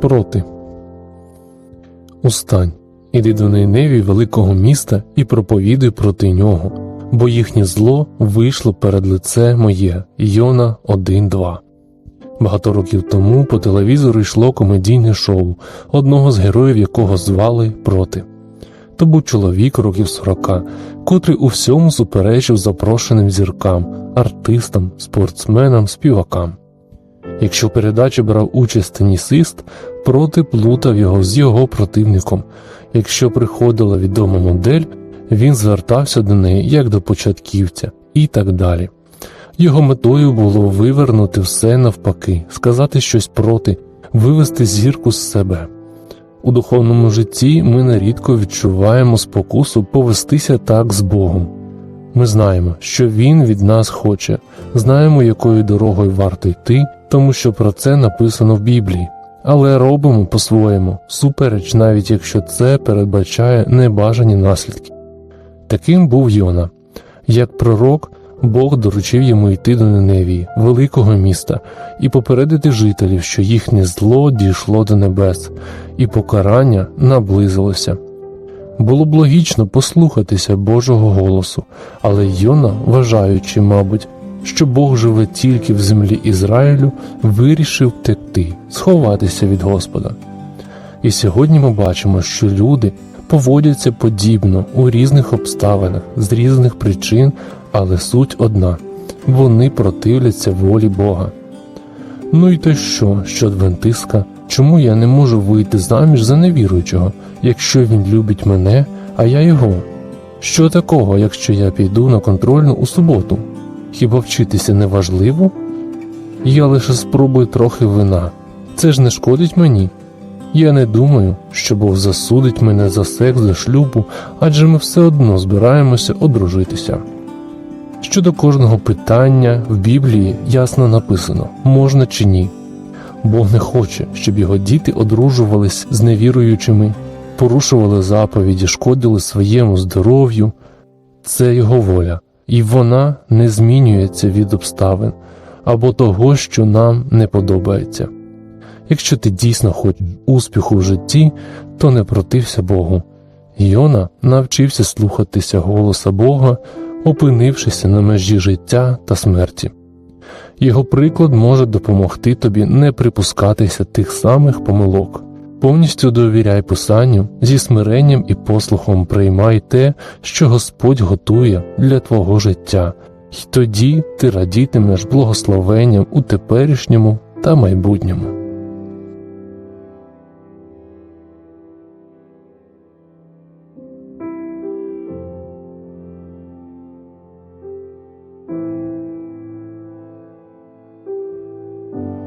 проти. Устань, іди до Нейневі великого міста і проповідуй проти нього, бо їхнє зло вийшло перед лице моє. Йона 1.2 Багато років тому по телевізору йшло комедійне шоу, одного з героїв якого звали Проти. То був чоловік років 40, котрий у всьому суперечив запрошеним зіркам, артистам, спортсменам, співакам. Якщо в передачі брав участь тенісист, проти плутав його з його противником. Якщо приходила відома модель, він звертався до неї як до початківця і так далі. Його метою було вивернути все навпаки, сказати щось проти, вивести зірку з себе. У духовному житті ми нерідко відчуваємо спокусу повестися так з Богом. Ми знаємо, що Він від нас хоче, знаємо, якою дорогою варто йти, тому що про це написано в Біблії, але робимо по-своєму, супереч, навіть якщо це передбачає небажані наслідки. Таким був Йона. Як пророк, Бог доручив йому йти до Неневії, великого міста, і попередити жителів, що їхнє зло дійшло до небес, і покарання наблизилося. Було б логічно послухатися Божого голосу, але Йона, вважаючи, мабуть, що Бог живе тільки в землі Ізраїлю, вирішив втекти, сховатися від Господа. І сьогодні ми бачимо, що люди поводяться подібно у різних обставинах, з різних причин, але суть одна вони противляться волі Бога. Ну і то що, що адвентистка, чому я не можу вийти заміж за невіруючого, якщо він любить мене, а я його? Що такого, якщо я піду на контрольну у суботу? Хіба вчитися не важливо? Я лише спробую трохи вина. Це ж не шкодить мені. Я не думаю, що Бог засудить мене за секс до шлюбу, адже ми все одно збираємося одружитися. Щодо кожного питання в Біблії ясно написано, можна чи ні. Бог не хоче, щоб його діти одружувались з невіруючими, порушували заповіді, шкодили своєму здоров'ю. Це його воля, і вона не змінюється від обставин або того, що нам не подобається. Якщо ти дійсно хочеш успіху в житті, то не протився Богу. Йона навчився слухатися голоса Бога, опинившися на межі життя та смерті. Його приклад може допомогти тобі не припускатися тих самих помилок. Повністю довіряй писанню, зі смиренням і послухом приймай те, що Господь готує для твого життя, і тоді ти радітимеш благословенням у теперішньому та майбутньому.